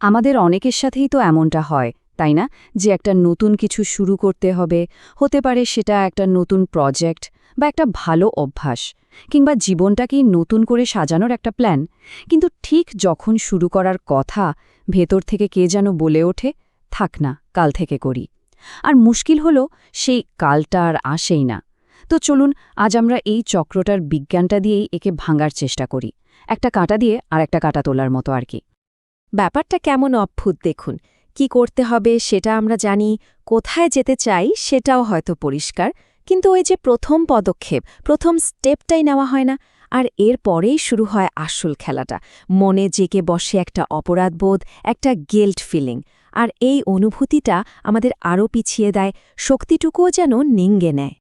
আমাদের অনেকের সাথেই তো এমনটা হয়, তাই না? যে একটা নতুন কিছু শুরু করতে হবে, হতে পারে সেটা একটা নতুন প্রজেক্ট বা একটা ভালো অভ্যাস, কিংবা জীবনটাকেই নতুন করে সাজানোর একটা প্ল্যান কিন্তু ঠিক যখন শুরু করার কথা, ভেতর থেকে কে যেন বলে ওঠে, থাক না, কাল থেকে করি। আর মুশকিল হলো, সেই কালটা আর আসেই না। তো চলুন, আজ আমরা এই চক্রটার বিজ্ঞানটা দিয়েই একে ভাঙার চেষ্টা করি। একটা কাঁটা দিয়ে আর একটা কাঁটা তোলার মতো আর কি। ব্যাপারটা কেমন অদ্ভুত দেখুন। কি করতে হবে সেটা আমরা জানি, কোথায় যেতে চাই সেটাও হয়তো পরিষ্কার, কিন্তু ওই যে প্রথম পদক্ষেপ, প্রথম স্টেপটাই নেওয়া হয় না। আর এর পরেই শুরু হয় আসল খেলাটা। মনে জেকে বসে একটা অপরাধবোধ, একটা গিল্ট ফিলিং। আর এই অনুভূতিটা আমাদের আরও পিছিয়ে দেয়, শক্তিটুকুও যেন নিঙ্গে নেয়।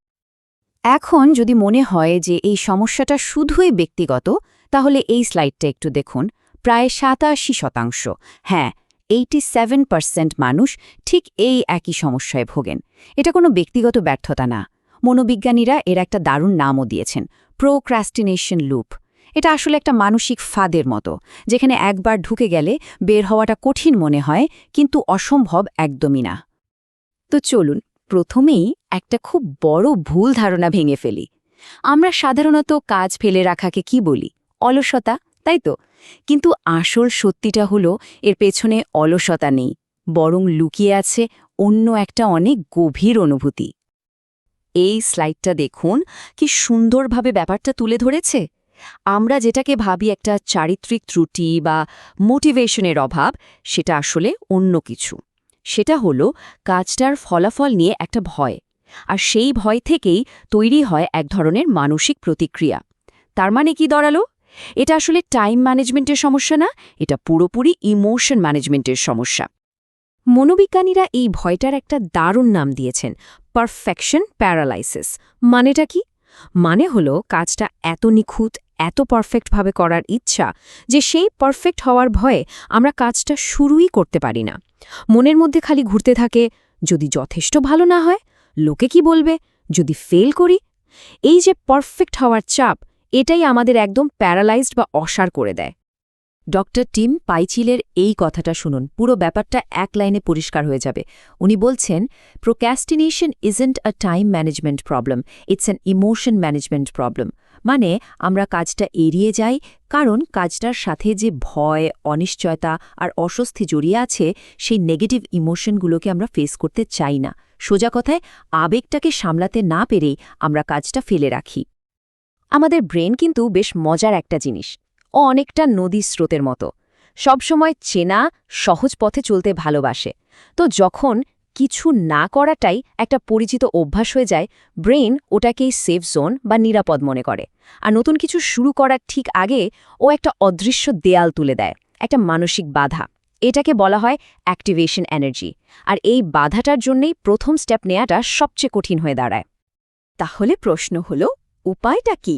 এখন যদি মনে হয় যে এই সমস্যাটা শুধুই ব্যক্তিগত, তাহলে এই স্লাইডটা একটু দেখুন। প্রায় সাতাশি শতাংশ। হ্যাঁ এইটি সেভেন পার্সেন্ট মানুষ ঠিক এই একই সমস্যায় ভোগেন। এটা কোনো ব্যক্তিগত ব্যর্থতা না। মনোবিজ্ঞানীরা এর একটা দারুণ নামও দিয়েছেন প্রোক্রাস্টিনেশন লুপ এটা আসলে একটা মানসিক ফাঁদের মতো, যেখানে একবার ঢুকে গেলে বের হওয়াটা কঠিন মনে হয়, কিন্তু অসম্ভব একদমই না। তো চলুন, প্রথমেই একটা খুব বড় ভুল ধারণা ভেঙে ফেলি। আমরা সাধারণত কাজ ফেলে রাখাকে কি বলি? অলসতা? তাই তো কিন্তু আসল সত্যিটা হলো, এর পেছনে অলসতা নেই, বরং লুকিয়ে আছে অন্য একটা অনেক গভীর অনুভূতি। এই স্লাইডটা দেখুন, কি সুন্দরভাবে ব্যাপারটা তুলে ধরেছে। আমরা যেটাকে ভাবি একটা চারিত্রিক ত্রুটি বা মোটিভেশনের অভাব, সেটা আসলে অন্য কিছু। সেটা হলো, কাজটার ফলাফল নিয়ে একটা ভয়, আর সেই ভয় থেকেই তৈরি হয় এক ধরনের মানসিক প্রতিক্রিয়া। তার মানে কি দাঁড়াল? এটা আসলে টাইম ম্যানেজমেন্টের সমস্যা না, এটা পুরোপুরি ইমোশন ম্যানেজমেন্টের সমস্যা। মনোবিজ্ঞানীরা এই ভয়টার একটা দারুণ নাম দিয়েছেন পারফেকশন প্যারালাইসিস মানেটা কি? মানে হলো কাজটা এত নিখুঁত, এত পারফেক্টভাবে করার ইচ্ছা যে সেই পারফেক্ট হওয়ার ভয়ে আমরা কাজটা শুরুই করতে পারি না। মনের মধ্যে খালি ঘুরতে থাকে, যদি যথেষ্ট ভালো না হয়, লোকে কি বলবে? যদি ফেল করি? এই যে পারফেক্ট হওয়ার চাপ এটাই আমাদের একদম প্যারালাইজড বা অসার করে দেয়। ডক্টর টিম পাইচিলের এই কথাটা শুনুন, পুরো ব্যাপারটা এক লাইনে পরিষ্কার হয়ে যাবে। উনি বলছেন procrastination isn't a time management problem it's an emotion management problem মানে আমরা কাজটা এড়িয়ে যাই, কারণ কাজটার সাথে যে ভয়, অনিশ্চয়তা আর অস্বস্তি জড়িয়ে আছে, সেই নেগেটিভ ইমোশনগুলোকে আমরা ফেস করতে চাই না। সোজা কথায়, আবেগটাকে সামলাতে না পেরেই আমরা কাজটা ফেলে রাখি। আমাদের ব্রেন কিন্তু বেশ মজার একটা জিনিস, ও অনেকটা নদী স্রোতের মতো। সবসময় চেনা, সহজ পথে চলতে ভালোবাসে। তো যখন কিছু না করাটাই একটা পরিচিত অভ্যাস হয়ে যায়, ব্রেন ওটাকেই সেফ জোন বা নিরাপদ মনে করে। আর নতুন কিছু শুরু করার ঠিক আগে ও একটা অদৃশ্য দেয়াল তুলে দেয়, একটা মানসিক বাধা। এটাকে বলা হয় অ্যাক্টিভেশন এনার্জি। আর এই বাধাটার জন্যেই প্রথম স্টেপ নেয়াটা সবচেয়ে কঠিন হয়ে দাঁড়ায়। তাহলে প্রশ্ন হল উপায়টা কি?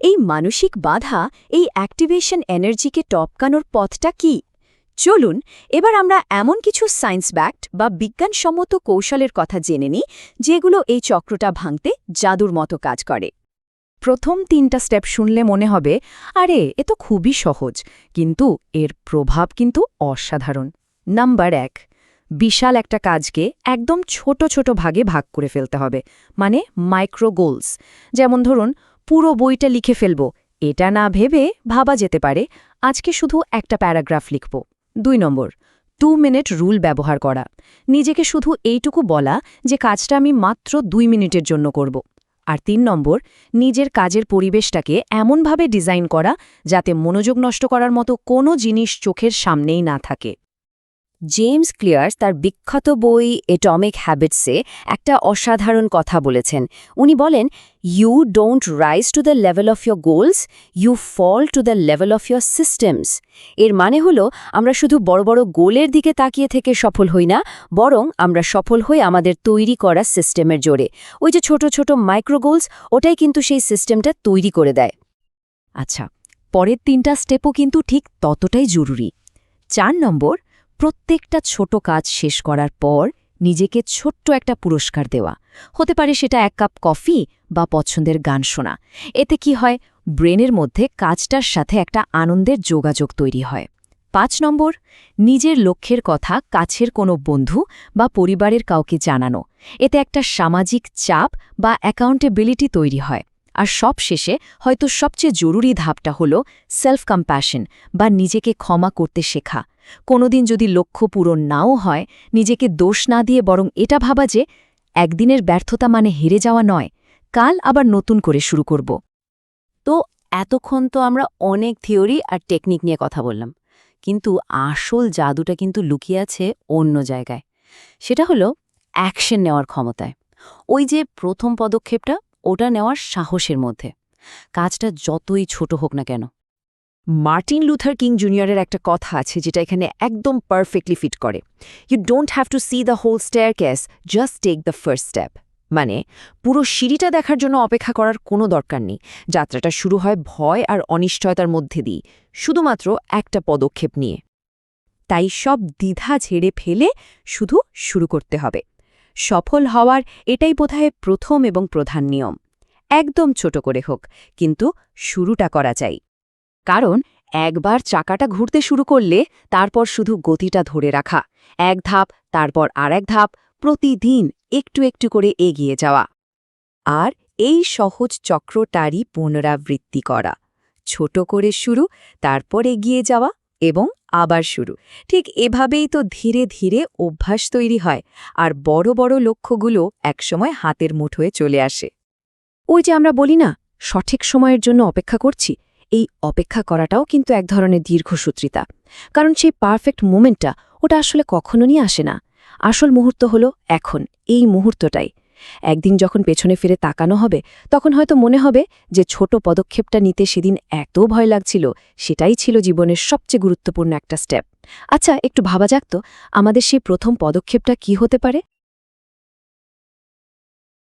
এই মানসিক বাধা, এই অ্যাক্টিভেশন এনার্জিকে টপকানোর পথটা কি? চলুন, এবার আমরা এমন কিছু সায়েন্স ব্যাক্ট বা বিজ্ঞানসম্মত কৌশলের কথা জেনে নিই, যেগুলো এই চক্রটা ভাঙতে জাদুর মতো কাজ করে। প্রথম তিনটা স্টেপ শুনলে মনে হবে, আরে, এ তো খুবই সহজ, কিন্তু এর প্রভাব কিন্তু অসাধারণ। নাম্বার এক বিশাল একটা কাজকে একদম ছোট ছোট ভাগে ভাগ করে ফেলতে হবে মানে মাইক্রো গোলস যেমন ধরুন, পুরো বইটা লিখে ফেলব, এটা না ভেবে ভাবা যেতে পারে, আজকে শুধু একটা প্যারাগ্রাফ লিখব। দুই নম্বর টু মিনিট রুল ব্যবহার করা। নিজেকে শুধু এইটুকু বলা যে কাজটা আমি মাত্র দুই মিনিটের জন্য করব। আর তিন নম্বর, নিজের কাজের পরিবেশটাকে এমনভাবে ডিজাইন করা যাতে মনোযোগ নষ্ট করার মতো কোনো জিনিস চোখের সামনেই না থাকে। জেমস ক্লিয়ার্স তার বিখ্যাত বই এটমিক হ্যাবিটসে একটা অসাধারণ কথা বলেছেন। উনি বলেন you don't rise to the level of your goals you fall to the level of your systems এর মানে হলো, আমরা শুধু বড় বড় গোলের দিকে তাকিয়ে থেকে সফল হই না, বরং আমরা সফল হই আমাদের তৈরি করা সিস্টেমের জোরে। ওই যে ছোট ছোট মাইক্রো গোলস ওটাই কিন্তু সেই সিস্টেমটা তৈরি করে দেয়। আচ্ছা পরের তিনটা স্টেপও কিন্তু ঠিক ততটাই জরুরি। চার নম্বর প্রত্যেকটা ছোট কাজ শেষ করার পর নিজেকে ছোট্ট একটা পুরস্কার দেওয়া। হতে পারে সেটা এক কাপ কফি বা পছন্দের গান শোনা। এতে কি হয়? ব্রেনের মধ্যে কাজটার সাথে একটা আনন্দের যোগাযোগ তৈরি হয়। পাঁচ নম্বর, নিজের লক্ষ্যের কথা কাছের কোনো বন্ধু বা পরিবারের কাউকে জানানো। এতে একটা সামাজিক চাপ বা অ্যাকাউন্টেবিলিটি তৈরি হয়। আর সব শেষে হয়তো সবচেয়ে জরুরি ধাপটা হল সেলফ কম্প্যাশন বা নিজেকে ক্ষমা করতে শেখা। কোনোদিন যদি লক্ষ্য পূরণ নাও হয়, নিজেকে দোষ না দিয়ে বরং এটা ভাবা যে একদিনের ব্যর্থতা মানে হেরে যাওয়া নয়, কাল আবার নতুন করে শুরু করব। তো এতক্ষণ তো আমরা অনেক থিওরি আর টেকনিক নিয়ে কথা বললাম, কিন্তু আসল জাদুটা কিন্তু লুকিয়ে আছে অন্য জায়গায়। সেটা হলো অ্যাকশন নেওয়ার ক্ষমতায়। ওই যে প্রথম পদক্ষেপটা, ওটা নেওয়ার সাহসের মধ্যে। কাজটা যতই ছোট হোক না কেন মার্টিন লুথার কিং জুনিয়রের একটা কথা আছে যেটা এখানে একদম পারফেক্টলি ফিট করে। You don't have to see the whole staircase just take the first step মানে পুরো সিঁড়িটা দেখার জন্য অপেক্ষা করার কোনো দরকার নেই। যাত্রাটা শুরু হয় ভয় আর অনিশ্চয়তার মধ্যে দিয়ে শুধুমাত্র একটা পদক্ষেপ নিয়ে। তাই সব দ্বিধা ঝেড়ে ফেলে শুধু শুরু করতে হবে। সফল হওয়ার এটাই বোধহয় প্রথম এবং প্রধান নিয়ম। একদম ছোট করে হোক, কিন্তু শুরুটা করা চাই। কারণ একবার চাকাটা ঘুরতে শুরু করলে তারপর শুধু গতিটা ধরে রাখা, এক ধাপ, তারপর আর এক ধাপ, প্রতিদিন একটু একটু করে এগিয়ে যাওয়া। আর এই সহজ চক্রটারই পুনরাবৃত্তি করা। ছোট করে শুরু, তারপর এগিয়ে যাওয়া এবং আবার শুরু। ঠিক এভাবেই তো ধীরে ধীরে অভ্যাস তৈরি হয় আর বড় বড় লক্ষ্যগুলো একসময় হাতের মুঠোয় চলে আসে। ওই যে আমরা বলি না, সঠিক সময়ের জন্য অপেক্ষা করছি এই অপেক্ষা করাটাও কিন্তু এক ধরনের দীর্ঘসূত্রিতা। কারণ সেই পারফেক্ট মোমেন্টটা ওটা আসলে কখনো নিয়ে আসে না। আসল মুহূর্ত হলো এখন, এই মুহূর্তটাই। একদিন যখন পেছনে ফিরে তাকানো হবে, তখন হয়তো মনে হবে যে ছোট পদক্ষেপটা নিতে সেদিন এত ভয় লাগছিল, সেটাই ছিল জীবনের সবচেয়ে গুরুত্বপূর্ণ একটা স্টেপ। আচ্ছা একটু ভাবা যাক তো, আমাদের সেই প্রথম পদক্ষেপটা কি হতে পারে?